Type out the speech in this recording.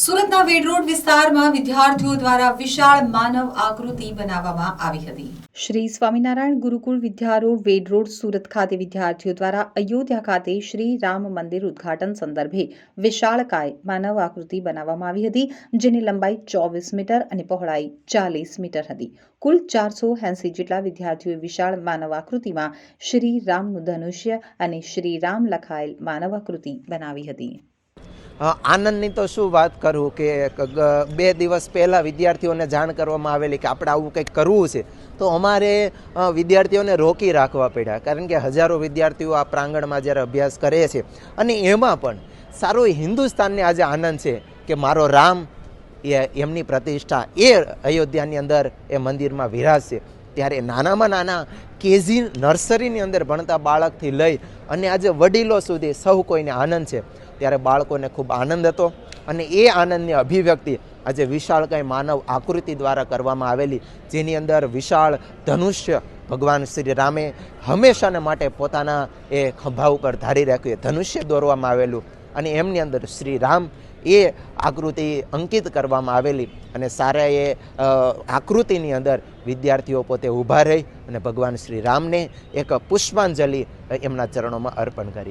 સુરતના વેડ રોડ વિસ્તારમાં વિદ્યાર્થીઓ દ્વારા વિશાળ માનવ આકૃતિ બનાવવામાં આવી હતી. શ્રી સ્વામિનારાયણ ગુરુકુળ વિદ્યારોડ વેડ રોડ સુરત ખાતે વિદ્યાર્થીઓ દ્વારા અયોધ્યા ખાતે શ્રી રામ મંદિર ઉદ્ઘાટન સંદર્ભે વિશાળકાય માનવ આકૃતિ બનાવવામાં આવી હતી, જેની લંબાઈ ચોવીસ મીટર અને પહોળાઈ ચાલીસ મીટર હતી. કુલ ચારસો એંસી જેટલા વિદ્યાર્થીઓએ વિશાળ માનવ આકૃતિમાં શ્રી રામનું ધનુષ્ય અને શ્રી રામ લખાયેલ માનવ આકૃતિ બનાવી હતી. આનંદની તો શું વાત કરું કે બે દિવસ પહેલાં વિદ્યાર્થીઓને જાણ કરવામાં આવેલી કે આપણે આવું કંઈક કરવું છે, તો અમારે વિદ્યાર્થીઓને રોકી રાખવા પડ્યા. કારણ કે હજારો વિદ્યાર્થીઓ આ પ્રાંગણમાં જ્યારે અભ્યાસ કરે છે, અને એમાં પણ સારો હિન્દુસ્તાનને આજે આનંદ છે કે મારો રામ એ, એમની પ્રતિષ્ઠા એ અયોધ્યાની અંદર એ મંદિરમાં વિરાજશે. ત્યારે નાનામાં નાના કેજી નર્સરીની અંદર ભણતા બાળકથી લઈ અને આજે વડીલો સુધી સૌ કોઈને આનંદ છે. ત્યારે બાળકોને ખૂબ આનંદ હતો અને એ આનંદની અભિવ્યક્તિ આજે વિશાળ કંઈ માનવ આકૃતિ દ્વારા કરવામાં આવેલી, જેની અંદર વિશાળ ધનુષ્ય ભગવાન શ્રી રામે હંમેશાને માટે પોતાના એ ખંભા ઉપર ધારી રાખ્યું. ધનુષ્ય દોરવામાં આવેલું અને એમની અંદર શ્રી રામ એ આકૃતિ અંકિત કરવામાં આવેલી અને સારા એ આકૃતિની અંદર વિદ્યાર્થીઓ પોતે ઊભા રહી અને ભગવાન શ્રી રામને એક પુષ્પાંજલિ એમના ચરણોમાં અર્પણ કરી.